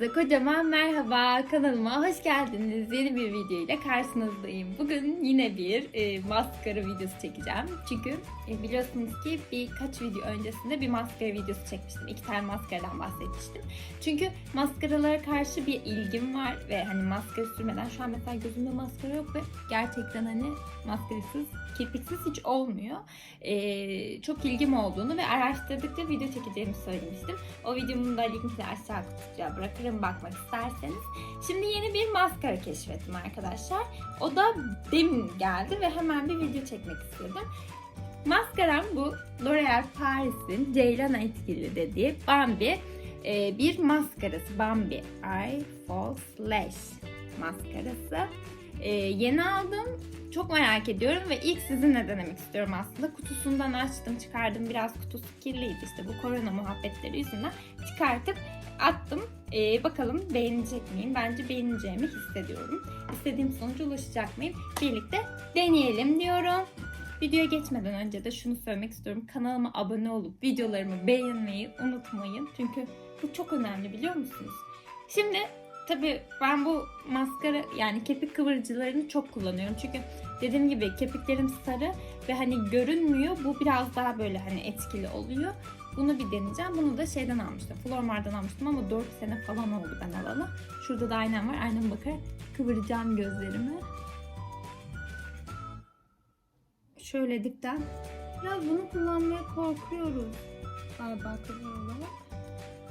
Herkese kocaman merhaba kanalıma hoş geldiniz. Yeni bir video ile karşınızdayım. Bugün yine bir e, maskara videosu çekeceğim. Çünkü e, biliyorsunuz ki birkaç video öncesinde bir maskara videosu çekmiştim. İki tane maskaradan bahsetmiştim. Çünkü maskaralara karşı bir ilgim var ve hani maskara sürmeden şu an mesela gözümde maskara yok ve gerçekten hani maskarasız, kirpiksiz hiç olmuyor. E, çok ilgim olduğunu ve araştırdıkça video çekeceğimi söylemiştim. O videomun da linkini aşağı kutucuğa bırakırım bakmak isterseniz. Şimdi yeni bir maskara keşfettim arkadaşlar. O da demin geldi ve hemen bir video çekmek istedim. Maskaram bu L'Oreal Paris'in Ceylan etkili dediği Bambi e, bir maskarası. Bambi Eye False Lash maskarası. E, yeni aldım. Çok merak ediyorum ve ilk sizinle denemek istiyorum aslında. Kutusundan açtım, çıkardım. Biraz kutusu kirliydi işte bu korona muhabbetleri yüzünden çıkartıp attım. Ee, bakalım beğenecek miyim? Bence beğeneceğimi hissediyorum. İstediğim sonuca ulaşacak mıyım? Birlikte deneyelim diyorum. Videoya geçmeden önce de şunu söylemek istiyorum. Kanalıma abone olup videolarımı beğenmeyi unutmayın. Çünkü bu çok önemli biliyor musunuz? Şimdi tabii ben bu maskara yani kepik kıvırıcılarını çok kullanıyorum. Çünkü dediğim gibi kepiklerim sarı ve hani görünmüyor. Bu biraz daha böyle hani etkili oluyor. Bunu bir deneyeceğim. Bunu da şeyden almıştım. Flormar'dan almıştım ama 4 sene falan oldu ben alalı. Şurada da aynam var. Aynama bakarak kıvıracağım gözlerimi. Şöyle dipten. Biraz bunu kullanmaya korkuyoruz. Galiba kıvır olarak.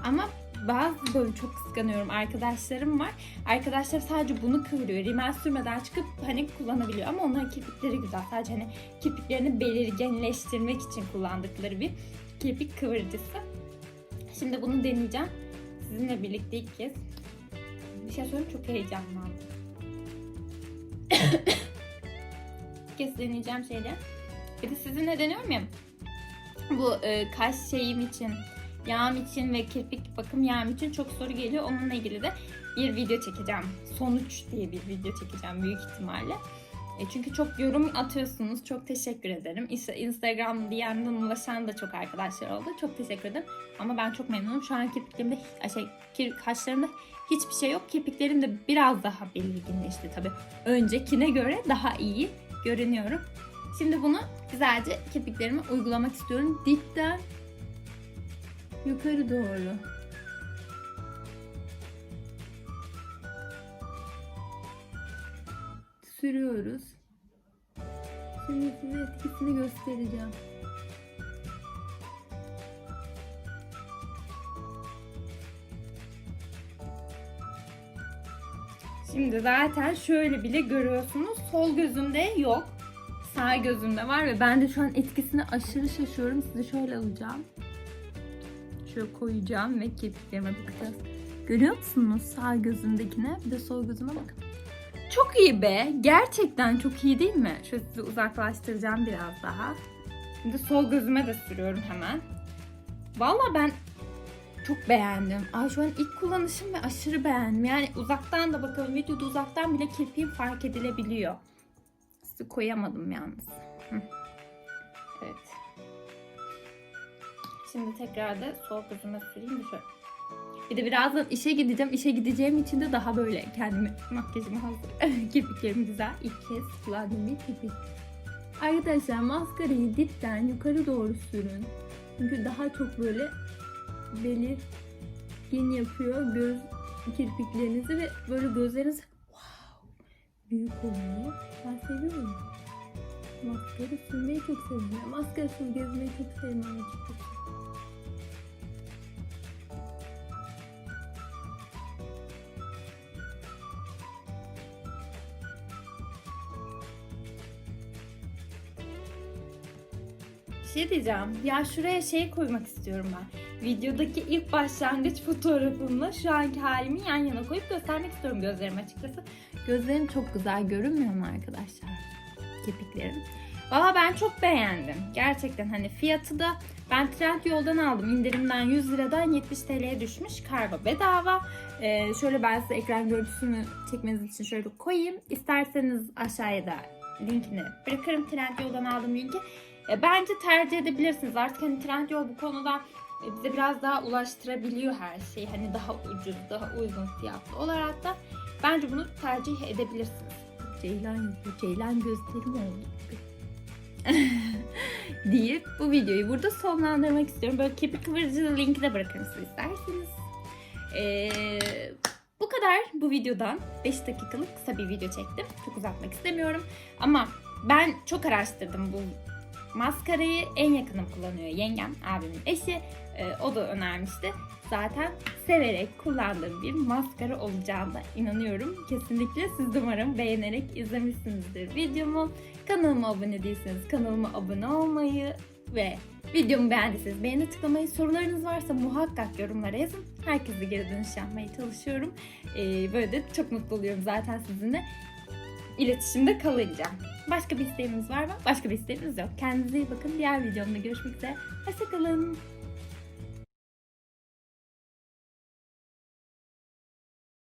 Ama bazı böyle çok kıskanıyorum arkadaşlarım var. Arkadaşlar sadece bunu kıvırıyor. Rimel sürmeden çıkıp hani kullanabiliyor. Ama onların kirpikleri güzel. Sadece hani kirpiklerini belirginleştirmek için kullandıkları bir kirpik kıvırıcısı. Şimdi bunu deneyeceğim. Sizinle birlikte ilk kez. Bir şey söyleyeyim çok heyecanlandım. ilk kez deneyeceğim şeyleri. Bir de sizinle deniyorum ya. Bu e, kaş şeyim için, yağım için ve kirpik bakım yağım için çok soru geliyor. Onunla ilgili de bir video çekeceğim. Sonuç diye bir video çekeceğim büyük ihtimalle. E çünkü çok yorum atıyorsunuz. Çok teşekkür ederim. İnsta- Instagram DM'den ulaşan da çok arkadaşlar oldu. Çok teşekkür ederim. Ama ben çok memnunum. Şu an kirpiklerimde, şey, kir, kaşlarımda hiçbir şey yok. Kirpiklerim de biraz daha belirginleşti tabii. Öncekine göre daha iyi görünüyorum. Şimdi bunu güzelce kirpiklerime uygulamak istiyorum. Dipten yukarı doğru. Sürüyoruz. Şimdi size etkisini göstereceğim. Şimdi zaten şöyle bile görüyorsunuz. Sol gözümde yok. Sağ gözümde var ve ben de şu an etkisine aşırı şaşıyorum. Sizi şöyle alacağım. Şöyle koyacağım ve kirpiklerime bakacağız. Görüyor musunuz sağ gözümdekine? Bir de sol gözüme bakın. Çok iyi be. Gerçekten çok iyi değil mi? Şöyle sizi uzaklaştıracağım biraz daha. Şimdi sol gözüme de sürüyorum hemen. Valla ben çok beğendim. Ay şu an ilk kullanışım ve aşırı beğendim. Yani uzaktan da bakalım videoda uzaktan bile kirpiğim fark edilebiliyor. Sizi koyamadım yalnız. Evet. Şimdi tekrar da sol gözüme süreyim de şöyle. Bir de birazdan işe gideceğim. İşe gideceğim için de daha böyle kendimi makyajımı hazır. Kirpiklerim güzel. İlk kez kullandığım bir kirpik. Arkadaşlar maskarayı dipten yukarı doğru sürün. Çünkü daha çok böyle belirgin yapıyor göz kirpiklerinizi ve böyle gözleriniz wow, büyük oluyor. Ben seviyorum. Maskara sürmeyi çok seviyorum. Maskarasız gezmeyi çok sevmem açıkçası. Bir şey diyeceğim. Ya şuraya şey koymak istiyorum ben. Videodaki ilk başlangıç fotoğrafımla şu anki halimi yan yana koyup göstermek istiyorum gözlerimi açıkçası. Gözlerim çok güzel görünmüyor mu arkadaşlar? Kepiklerim. Valla ben çok beğendim. Gerçekten hani fiyatı da ben Trendyol'dan aldım. İndirimden 100 liradan 70 TL'ye düşmüş. Kargo bedava. Ee, şöyle ben size ekran görüntüsünü çekmeniz için şöyle koyayım. İsterseniz aşağıya da linkini bırakırım. Trendyol'dan aldığım linki. E, bence tercih edebilirsiniz. Artık hani Trendyol bu konuda e, bize biraz daha ulaştırabiliyor her şeyi. Hani daha ucuz, daha uygun fiyatlı olarak da bence bunu tercih edebilirsiniz. Ceylan yazıyor. Ceylan gözlerim oldu. deyip bu videoyu burada sonlandırmak istiyorum. Böyle kirpik kıvırcı linki de bırakırım siz isterseniz. Ee, kadar bu videodan 5 dakikalık kısa bir video çektim. Çok uzatmak istemiyorum. Ama ben çok araştırdım bu maskarayı. En yakınım kullanıyor yengem, abimin eşi. Ee, o da önermişti. Zaten severek kullandığım bir maskara olacağına inanıyorum. Kesinlikle siz de umarım beğenerek izlemişsinizdir videomu. Kanalıma abone değilseniz kanalıma abone olmayı ve videomu beğendiyseniz beğeni tıklamayı, sorularınız varsa muhakkak yorumlara yazın. Herkese geri dönüş yapmaya çalışıyorum. Ee, böyle de çok mutlu oluyorum zaten sizinle iletişimde kalınca. Başka bir isteğiniz var mı? Başka bir isteğiniz yok. Kendinize iyi bakın. Diğer videomda görüşmek üzere. Hoşçakalın.